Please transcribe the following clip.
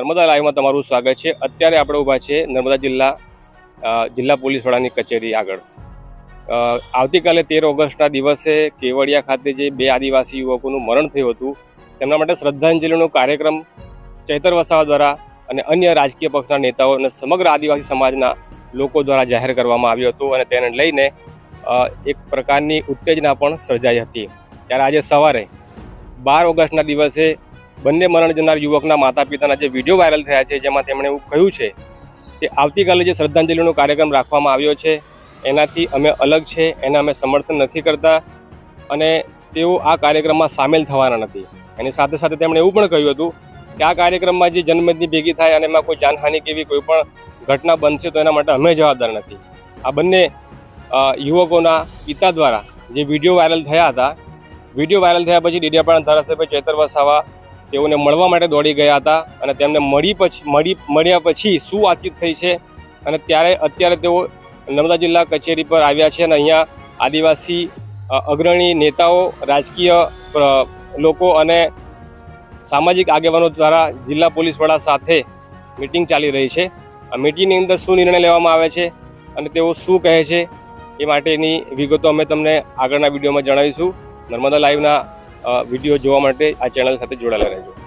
નર્મદા લાઈવમાં તમારું સ્વાગત છે. અત્યારે આપણે ઊભા છે નર્મદા જિલ્લા જિલ્લા પોલીસ વડાની કચેરી આગળ. આવતીકાલે તેર ઓગસ્ટના દિવસે કેવડિયા ખાતે જે બે આદિવાસી યુવકોનું મરણ થયું હતું, તેમના માટે શ્રદ્ધાંજલિનો કાર્યક્રમ ચૈતર વસાવા દ્વારા અને અન્ય રાજકીય પક્ષના નેતાઓ અને સમગ્ર આદિવાસી સમાજના લોકો દ્વારા જાહેર કરવામાં આવ્યો હતો અને તેને લઈને એક પ્રકારની ઉત્તેજના પણ સર્જાઈ હતી. ત્યારે આજે સવારે બાર ઓગસ્ટના દિવસે બંને મરણ જનાર યુવકના માતા પિતાના જે વીડિયો વાયરલ થયા છે, જેમાં તેમણે એવું કહ્યું છે કે આવતીકાલે જે શ્રદ્ધાંજલિનો કાર્યક્રમ રાખવામાં આવ્યો છે, એનાથી અમે અલગ છે, એને અમે સમર્થન નથી કરતા અને તેઓ આ કાર્યક્રમમાં સામેલ થવાના નથી. એની સાથે સાથે તેમણે એવું પણ કહ્યું હતું કે આ કાર્યક્રમમાં જે જન્મદની ભેગી થાય અને એમાં કોઈ જાનહાનિ કે એવી કોઈ પણ ઘટના બનશે તો એના માટે અમે જવાબદાર નથી. આ બંને યુવકોના પિતા દ્વારા જે વીડિયો વાયરલ થયા હતા વીડિયો વાયરલ થયા પછી ડેડિયાપાડા ધારાસભ્ય ચેતર વસાવા તેઓને મળવા માટે દોડી ગયા હતા અને તેમને મળી પછી મળી મળ્યા પછી શું વાતચીત થઈ છે? અને ત્યારે અત્યારે તેઓ નર્મદા જિલ્લા કચેરી પર આવ્યા છે અને અહીંયા આદિવાસી અગ્રણી નેતાઓ, રાજકીય લોકો અને સામાજિક આગેવાનો દ્વારા જિલ્લા પોલીસ વડા સાથે મિટિંગ ચાલી રહી છે. આ મિટિંગની અંદર શું નિર્ણય લેવામાં આવે છે અને તેઓ શું કહે છે એ માટેની વિગતો અમે તમને આગળના વિડીયોમાં જણાવીશું. નર્મદા લાઈવના વીડિયો જોવા માટે આ ચેનલ સાથે જોડાયેલા રહેજો.